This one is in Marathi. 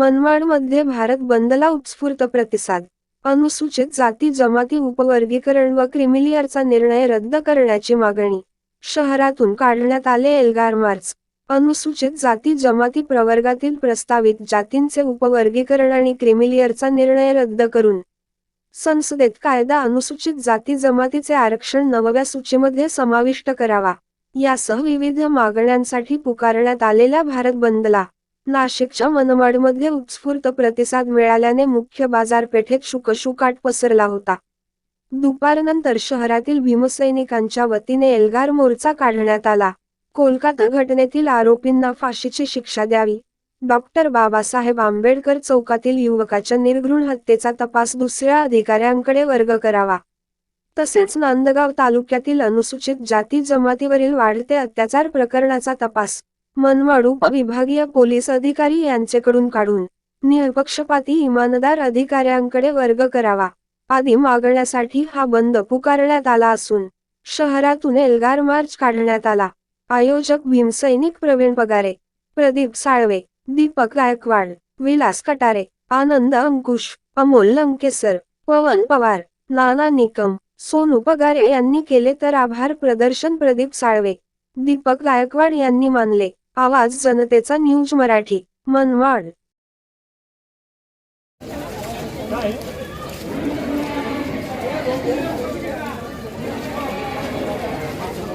मनमाडमध्ये भारत बंदला उत्स्फूर्त प्रतिसाद. अनुसूचित जाती जमाती उपवर्गीकरण व क्रिमिलियरचा निर्णय रद्द करण्याची मागणी. शहरातून काढण्यात आले एल्गार मार्च. अनुसूचित जाती जमाती प्रवर्गातील प्रस्तावित जातींचे उपवर्गीकरण आणि क्रिमिलियरचा निर्णय रद्द करून. संसदेत कायदा अनुसूचित जाती जमातीचे आरक्षण नवव्या सूचीमध्ये समाविष्ट करावा. यासह विविध मागण्यांसाठी पुकारण्यात आलेल्या भारत बंदला नाशिकच्या मनमाडमध्ये उत्स्फूर्त प्रतिसाद मिळाल्याने मुख्य बाजारपेठेत शुकशुकाट पसरला होता. दुपारनंतर शहरातील भीमसैनिकांच्या वतीने एल्गार मोर्चा काढण्यात आला. कोलकाता घटनेतील आरोपींना फाशीची शिक्षा द्यावी. डॉक्टर बाबासाहेब आंबेडकर चौकातील युवकाच्या निर्घृण हत्येचा तपास दुसऱ्या अधिकाऱ्यांकडे वर्ग करावा. तसेच नांदगाव तालुक्यातील अनुसूचित जाती जमातीवरील वाढते अत्याचार प्रकरणाचा तपास मनवाडू विभागीय पोलीस अधिकारी यांचेकडून काढून निपक्षपाती इमानदार अधिकाऱ्यांकडे वर्ग करावा. आदी मागण्यासाठी हा बंद पुकारण्यात आला असून शहरातून एल्गार मार्च काढण्यात आला. आयोजक भीमसैनिक प्रवीण पगारे प्रदीप साळवे दीपक गायकवाड विलास कटारे आनंद अंकुश अमोल लंकेसर पवन पवार नाना निकम सोनू पगारे यांनी केले तर आभार प्रदर्शन प्रदीप साळवे दीपक गायकवाड यांनी मानले. आवाज जनतेचा न्यूज मराठी मनवाड